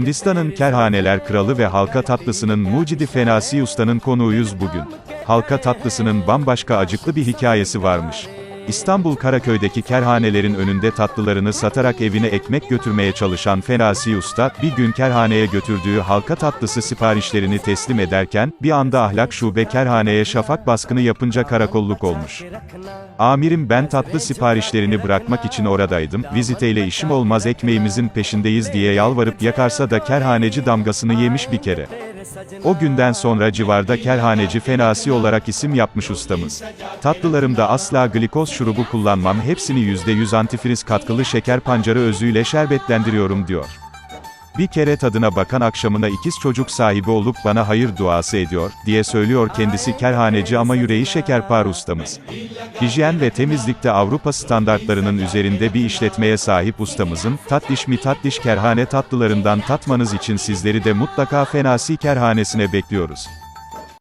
Hindistan'ın kerhaneler kralı ve halka tatlısının mucidi Fenasi Usta'nın konuğuyuz bugün. Halka tatlısının bambaşka acıklı bir hikayesi varmış. İstanbul Karaköy'deki kerhanelerin önünde tatlılarını satarak evine ekmek götürmeye çalışan Fenasi Usta, bir gün kerhaneye götürdüğü halka tatlısı siparişlerini teslim ederken, bir anda ahlak şube kerhaneye şafak baskını yapınca karakolluk olmuş. Amirim ben tatlı siparişlerini bırakmak için oradaydım, viziteyle işim olmaz ekmeğimizin peşindeyiz diye yalvarıp yakarsa da kerhaneci damgasını yemiş bir kere. O günden sonra civarda kerhaneci fenasi olarak isim yapmış ustamız. Tatlılarımda asla glikoz şurubu kullanmam hepsini %100 antifriz katkılı şeker pancarı özüyle şerbetlendiriyorum diyor. Bir kere tadına bakan akşamına ikiz çocuk sahibi olup bana hayır duası ediyor, diye söylüyor kendisi kerhaneci ama yüreği şekerpar ustamız. Hijyen ve temizlikte Avrupa standartlarının üzerinde bir işletmeye sahip ustamızın, tatlış mi tatlış kerhane tatlılarından tatmanız için sizleri de mutlaka Fenasi Kerhanesi'ne bekliyoruz.